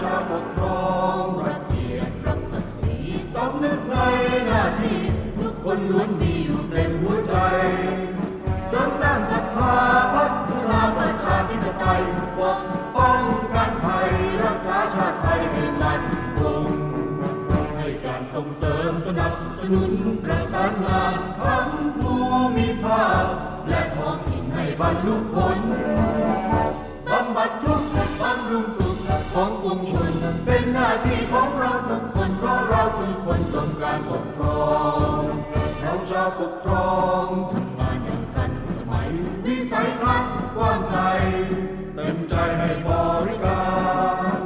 ชาปกครองรักเกียรติรักศักดิ์ศรีสำนึกในหน้าที่ ทุกคนล้วนมีอยู่เต็มหัวใจเสริมสร้างศรัทธาพัฒนาประชาธิปไตยปกป้องกันภัยรักษาชาติไทยให้มั่นคงให้การส่งเสริมสนับสนุนประสานงานทั้งภูมิภาคและท้องถิ่นให้บรรลุผลบำบัดทุกข์บำรุงสุข ของปวงชนเป็นหน้าที่ของเราทุกคนเพราะเราคือคนต้องการปกครองเราจะปกครองทำงานอย่างทันสมัยวิสัยทัศน์กว้างไกลเต็มใจให้บริการ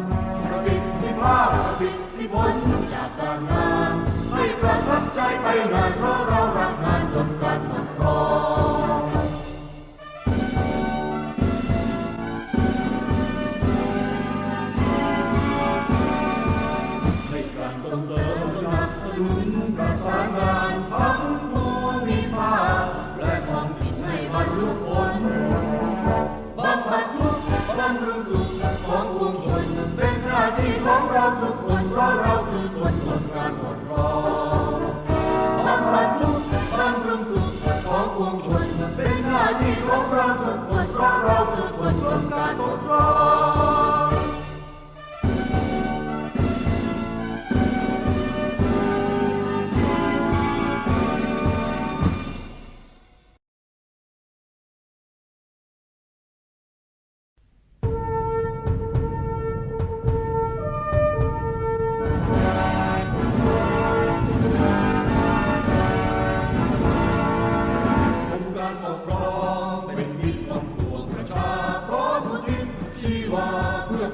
ประสิทธิภาพประสิทธิผลจากการงานให้ประทับใจไปนานเพราะเรารัก คือค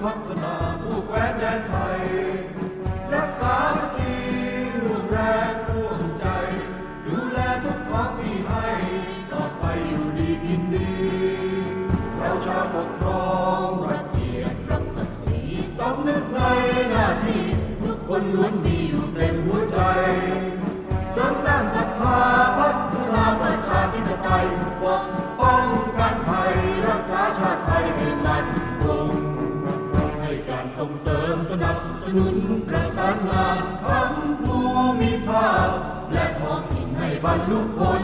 พัฒนาทั่วแคว้นแดนไทย รักษามัคคีร่วมแรงร่วมใจ ดูแลทุกท้องที่ให้ปลอดภัยอยู่ดีกินดี เราชาวปกครองรักเกียรติรักศักดิ์ศรีสำนึกในหน้าที่ทุกคนล้วนมีอยู่เต็มหัวใจสริมสร้างศรัทธาพัฒนาประชาธิปไตยปกป้อง ส่งเสริมสนับสนุนประสานงานทั้งภูมิภาค และท้องถิ่นให้บรรลุผล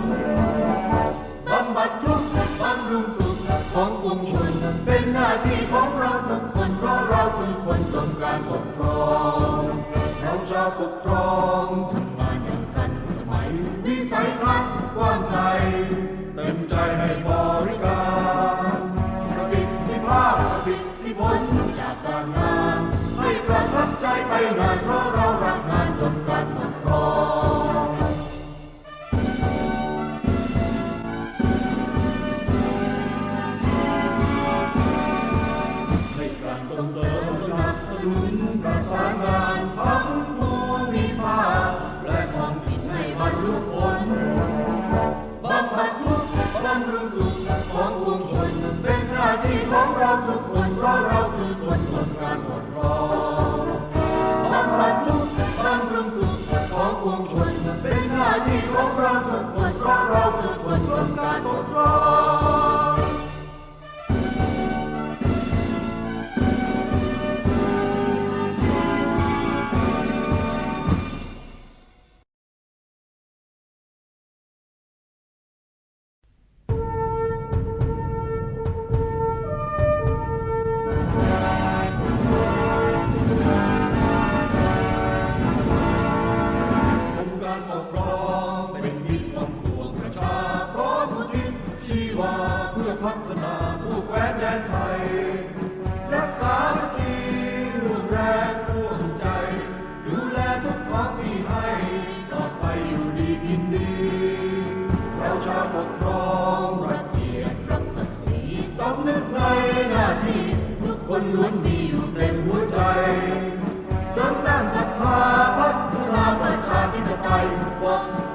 บำบัดทุกข์บำรุงสุขของปวงชนเป็นหน้าที่ของเราทุกคนเพราะเราคือคนต้องการปกครอง เราจะปกครองทำงานอย่าง สุนประสานงานทั้งภูมิภาคและท้องถิ่นให้บรรลุผลบำบัดทุกข์บำรุงสุขของปวงชนเป็นหน้าที่ของเราทุกคนเพราะเราคือคนต้องการปกครองบำบัดทุกข์บำรุงสุขของปวงชนเป็นหน้าที่ของเราทุกคนเพราะเราคือคนต้องการปกครององ นล้วนมีอยู่เต็มหัวใจเสริมสร้างศรัทธาพัฒนาประชาธิปไตยปกป้อง